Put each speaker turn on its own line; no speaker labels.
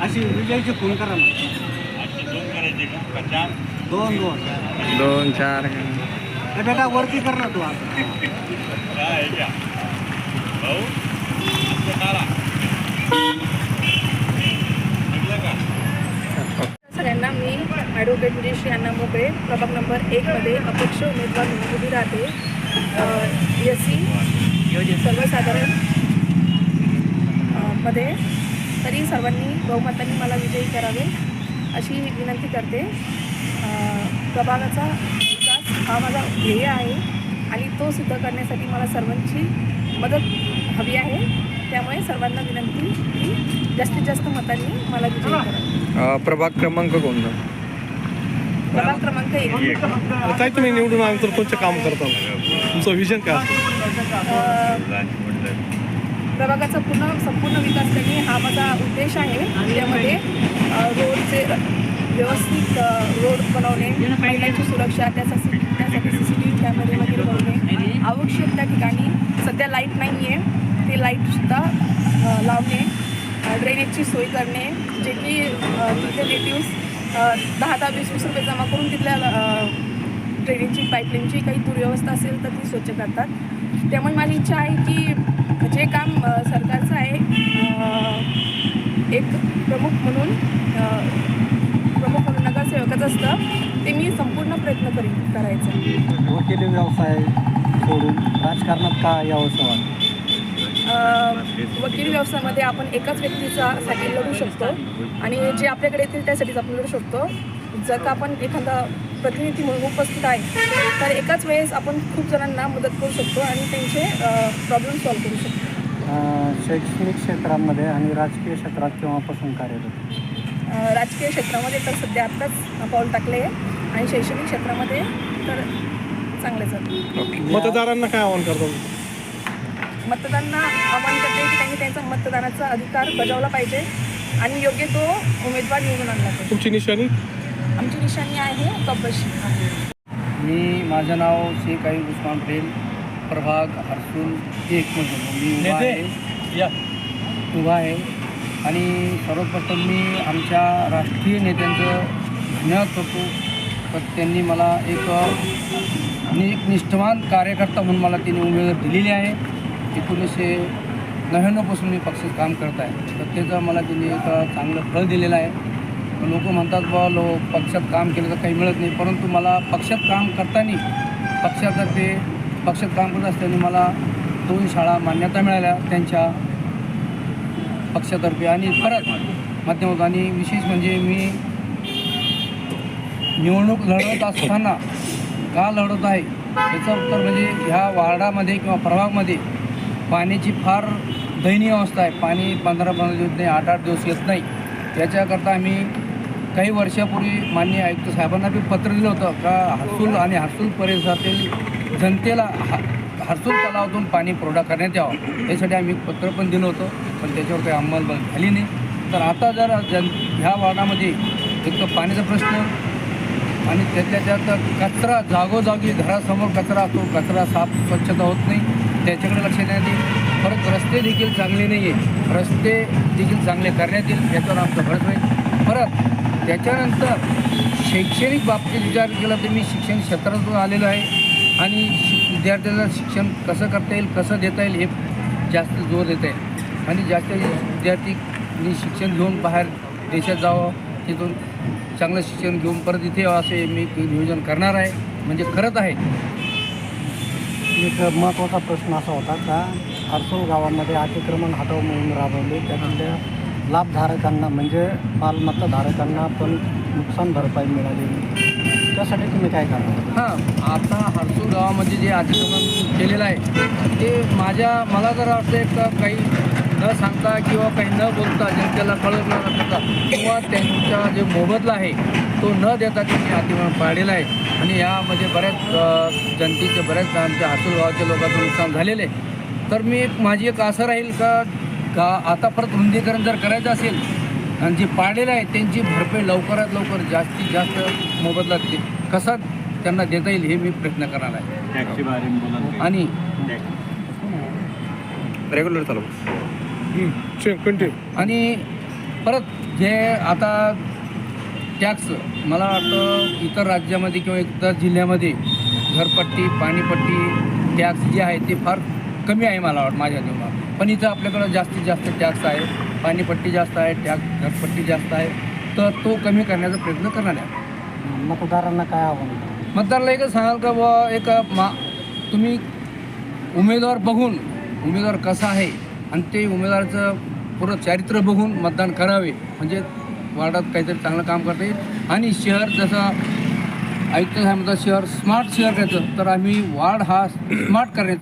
अशी विजयची फोन करा ना. दोन दोन.
दोन चार.
बेटा वरती कर ना तू
सगळ्यांना मी ॲडव्होकेट विजेश यांना मोकळे. प्रभाग नंबर एकमध्ये अपक्ष उमेदवार म्हणून उभी राहते. एस सी सर्वसाधारणमध्ये तरी सर्वांनी बहुमतांनी मला विजयी करावे अशी विनंती करते. प्रभागाचा विकास हा माझा ध्येय आहे आणि तो सिद्ध करण्यासाठी मला सर्वांची मदत हवी आहे. त्यामुळे सर्वांना विनंती की जास्तीत जास्त मतांनी मला विजयी करावे
प्रभाग क्रमांक कोणता?
प्रभाग क्रमांक एक.
काय तुम्ही निवडून आले तर कोणतं काम करता. तुमचा विजन काय
प्रभागाचा पूर्ण संपूर्ण विकास करणे हा माझा उद्देश आहे. त्यामध्ये रोडचे व्यवस्थित रोड बनवणे महिलांची सुरक्षा त्यासाठी त्यासाठी सी सी टी व्ही कॅमेरे वगैरे बनवणे. आवश्यक त्या ठिकाणी सध्या लाइट नाही आहे ते लाईटसुद्धा लावणे ड्रेनेजची सोय करणे जे की तिथले नेटिव्स दहा दहा वीस वीस रुपये जमा करून तिथल्या ड्रेनेजची पाईपलाईनची काही दुर्व्यवस्था असेल तर ती स्वच्छ करतात. त्यामुळे माझी इच्छा आहे की जे काम सरकारचं आहे एक प्रमुख म्हणून प्रमुख म्हणून नगरसेवकाचं असतं ते मी संपूर्ण प्रयत्न करीन करायचा.
वकिली व्यवसाय सोडून राजकारणात का यावंसं वाटतं
अ, वकील व्यवसायामध्ये आपण एकाच व्यक्तीचा साठी लढू शकतो. आणि जे आपल्याकडे येतील त्यासाठीच आपण लढू शकतो. जर का आपण एखादा प्रतिनिधी म्हणून उपस्थित आहे. तर एकाच वेळेस आपण खूप जणांना मदत करू शकतो आणि त्यांचे प्रॉब्लेम सॉल्व्ह करू शकतो.
शैक्षणिक क्षेत्रामध्ये आणि राजकीय क्षेत्रात केव्हापासून कार्यरत
राजकीय क्षेत्रामध्ये तर सध्या आत्ताच पाऊल टाकले आहे आणि शैक्षणिक क्षेत्रामध्ये तर चांगले जातं
मतदारांना काय आवाहन करता
मतदारांना आवाहन करते की त्यांनी त्यांचा मतदानाचा अधिकार बजावला पाहिजे आणि योग्य तो उमेदवार निवडून आणला पाहिजे.
तुमची निशाणी?
आमची निशाणी आहे कपशी.
मी माझं नाव शेख आई उस्मान पटेल प्रभाग हर्सूल एक मी उभा आहे. उभा आहे. आणि सर्वप्रथम मी आमच्या राष्ट्रीय नेत्यांचं धन्यवाद करतो. तर त्यांनी मला एक निष्ठावान कार्यकर्ता म्हणून मला त्यांनी उमेदवार दिलेली आहे. एकोणीसशे नव्याण्णवपासून मी पक्षात काम करत आहे. तर त्याचं मला त्यांनी एक चांगलं फळ दिलेलं आहे. लोक म्हणतात बा लो पक्षात काम केलं तर काही मिळत नाही. परंतु मला पक्षात काम करताना पक्षातर्फे पक्षात काम करत असताना मला दोन शाळा मान्यता मिळाल्या त्यांच्या पक्षातर्फे. आणि परत माध्यमातून आणि विशेष म्हणजे मी निवडणूक लढवत असताना का लढवत आहे याचं उत्तर म्हणजे ह्या वार्डामध्ये किंवा प्रभागमध्ये पाण्याची फार दयनीय अवस्था आहे. पाणी पंधरा पंधरा दिवस नाही आठ आठ दिवस येत नाही. याच्याकरता आम्ही काही वर्षापूर्वी माननीय आयुक्त साहेबांना बी पत्र दिलं होतं का हर्सूल आणि हर्सूल परिसरातील जनतेला हा हर्सूल तलावातून पाणी पुरवठा करण्यात यावा यासाठी आम्ही पत्र पण दिलं होतं पण त्याच्यावर काही अंमलबजावणी झाली नाही. तर आता जर जन ह्या वार्डामध्ये एक तर पाण्याचा प्रश्न आणि त्यातल्या त्यात कचरा जागोजागी घरासमोर कचरा असतो कचरा साफ स्वच्छता होत नाही त्याच्याकडे लक्ष देण्यात येईल. परत रस्ते देखील चांगले नाही आहे रस्ते देखील चांगले करण्यात येईल याच्यावर आमचं भरत नाही परत त्याच्यानंतर शैक्षणिक बाबतीत विचार केला तर मी शिक्षण क्षेत्रातून आलेलो आहे. आणि शिक विद्यार्थ्याला शिक्षण कसं करता येईल कसं देता येईल हे जास्त जोर देत आहे आणि जास्त विद्यार्थी शिक्षण घेऊन बाहेर देशात जावं तिथून चांगलं शिक्षण घेऊन परत इथे यावं असे मी नियोजन करणार आहे. म्हणजे करत आहे.
एक महत्त्वाचा प्रश्न असा होता का हरसूल गावामध्ये अतिक्रमण हटाव मोहीम राबवली त्यातल्या लाभधारकांना म्हणजे मालमत्ताधारकांना पण नुकसान भरपाई मिळाली. त्यासाठी तुम्ही काय करणार?
हां आता हर्सूल गावामध्ये जे अतिक्रमण केलेलं आहे ते माझ्या मला जर वाटतं का काही न सांगता किंवा काही न बोलता जनतेला कळत न करता किंवा त्यांचा जे मोबदला आहे तो न देता त्यांनी अतिक्रमण पाळलेलं आहे. आणि यामध्ये बऱ्याच जनतेचे बऱ्याच आमच्या हर्सूल गावाच्या लोकांचं नुकसान झालेलं आहे. तर मी एक माझी एक असं राहील का का आता परत रुंदीकरण जर करायचं असेल आणि जे पाडलेलं आहे त्यांची भरपाई लवकरात लवकर जास्तीत जास्त मोबदला ते कसा त्यांना देता येईल हे मी प्रयत्न करणार आहे. आणि
रेग्युलर चालू.
कंटिन्यू
आणि परत जे आता टॅक्स मला वाटतं इतर राज्यामध्ये किंवा इतर जिल्ह्यामध्ये घरपट्टी पाणीपट्टी टॅक्स जे आहे ते फार कमी आहे मला वाटतं माझ्या जीवनात पण इथं आपल्याकडं जास्तीत जास्त टॅक्स आहे पाणीपट्टी जास्त आहे टॅक्स घरपट्टी जास्त आहे तर तो कमी करण्याचा प्रयत्न करणार आहे.
मतदारांना काय आव्हान
मतदाराला एकच सांगाल का बुवा एक मा तुम्ही उमेदवार बघून उमेदवार कसा आहे आणि ते उमेदवाराचं पूर्ण चारित्र्य बघून मतदान करावे म्हणजे वार्डात काहीतरी चांगलं काम करता येईल. आणि शहर जसं आयुक्त साहेब म्हणतात शहर स्मार्ट शहर करायचं तर आम्ही वार्ड हा स्मार्ट करण्याचं